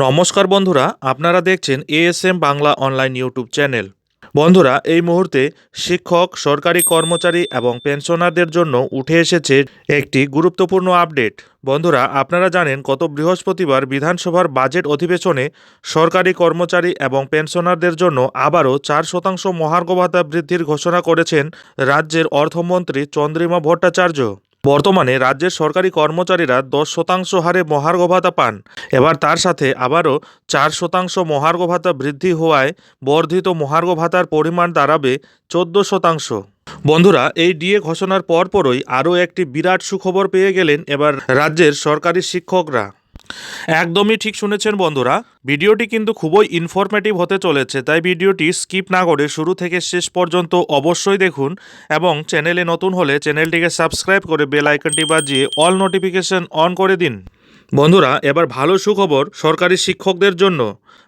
নমস্কার বন্ধুরা, আপনারা দেখছেন ASM Bangla online YouTube channel বন্ধুরা, এই মুহূর্তে শিক্ষক, সরকারি কর্মচারী এবং পেনশনারদের জন্য উঠে এসেছে একটি গুরুত্বপূর্ণ আপডেট বন্ধুরা, আপনারা জানেন, গত বৃহস্পতিবার বিধানসভার বাজেট অধিবেশনে সরকারি কর্মচারী এবং পেনশনারদের জন্য আবারও চার শতাংশ মহার্ঘ ভাতা বৃদ্ধির ঘোষণা করেছেন রাজ্যের অর্থমন্ত্রী চন্দ্রিমা ভট্টাচার্য। বর্তমানে রাজ্যের সরকারি কর্মচারীরা দশ শতাংশ হারে মহার্ঘ ভাতা পান। এবার তার সাথে আবারও চার শতাংশ মহার্ঘ ভাতা বৃদ্ধি হওয়ায় বর্ধিত মহার্ঘ ভাতার পরিমাণ দাঁড়াবে চোদ্দ শতাংশ। বন্ধুরা, এই ডিএ ঘোষণার পরপরই আরও একটি বিরাট সুখবর পেয়ে গেলেন এবার রাজ্যের সরকারি শিক্ষকরা। একদমই ঠিক শুনেছেন বন্ধুরা। ভিডিওটি কিন্তু খুবই ইনফরমেটিভ হতে চলেছে, তাই ভিডিওটি স্কিপ না করে শুরু থেকে শেষ পর্যন্ত অবশ্যই দেখুন এবং চ্যানেলে নতুন হলে চ্যানেলটিকে সাবস্ক্রাইব করে বেল আইকনটি বাজিয়ে অল নোটিফিকেশন অন করে দিন। বন্ধুরা, এবার ভালো সুখবর সরকারি শিক্ষকদের জন্য।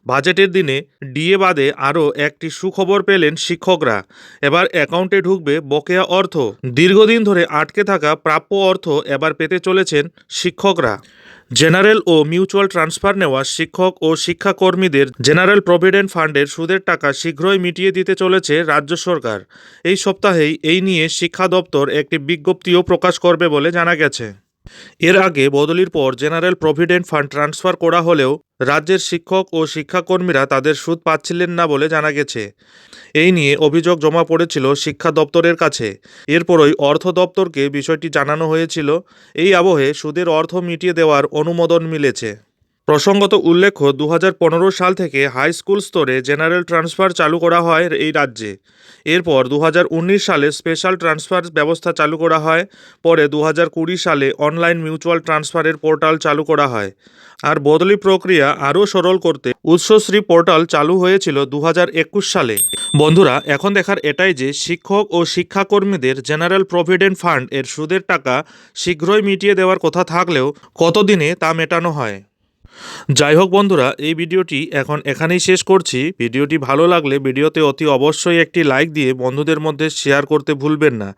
বাজেটের দিনে ডিএ বাদে আরও একটি সুখবর পেলেন শিক্ষকরা। এবার অ্যাকাউন্টে ঢুকবে বকেয়া অর্থ। দীর্ঘদিন ধরে আটকে থাকা প্রাপ্য অর্থ এবার পেতে চলেছেন শিক্ষকরা। জেনারেল ও মিউচুয়াল ট্রান্সফার নেওয়া শিক্ষক ও শিক্ষাকর্মীদের জেনারেল প্রভিডেন্ট ফান্ডের সুদের টাকা শীঘ্রই মিটিয়ে দিতে চলেছে রাজ্য সরকার। এই সপ্তাহেই এই নিয়ে শিক্ষা দপ্তর একটি বিজ্ঞপ্তিও প্রকাশ করবে বলে জানা গেছে। এর আগে বদলির পর জেনারেল প্রভিডেন্ট ফান্ড ট্রান্সফার করা হলেও রাজ্যের শিক্ষক ও শিক্ষাকর্মীরা তাদের সুদ পাচ্ছিলেন না বলে জানা গেছে। এই নিয়ে অভিযোগ জমা পড়েছিল শিক্ষা দপ্তরের কাছে। এরপরই অর্থ দপ্তরকে বিষয়টি জানানো হয়েছিল। এই আবহে সুদের অর্থ মিটিয়ে দেওয়ার অনুমোদন মিলেছে। প্রসঙ্গত উল্লেখ্য দু হাজার পনেরো সাল থেকে হাই স্কুল স্তরে জেনারেল ট্রান্সফার চালু করা হয় এই রাজ্যে। এরপর দু হাজার উনিশ সালে স্পেশাল ট্রান্সফার ব্যবস্থা চালু করা হয়, পরে দু হাজার কুড়ি সালে অনলাইন মিউচুয়াল ট্রান্সফারের পোর্টাল চালু করা হয়। আর বদলি প্রক্রিয়া আরও সরল করতে উৎসশ্রী পোর্টাল চালু হয়েছিল দু হাজার একুশ সালে। বন্ধুরা, এখন দেখার এটাই যে শিক্ষক ও শিক্ষাকর্মীদের জেনারেল প্রভিডেন্ট ফান্ড এর সুদের টাকা শীঘ্রই মিটিয়ে দেওয়ার কথা থাকলেও কতদিনে তা মেটানো হয়? যাই হোক বন্ধুরা, এই ভিডিওটি এখন এখানেই শেষ করছি। ভিডিওটি ভালো লাগলে ভিডিওতে অতি অবশ্যই একটি লাইক দিয়ে বন্ধুদের মধ্যে শেয়ার করতে ভুলবেন না।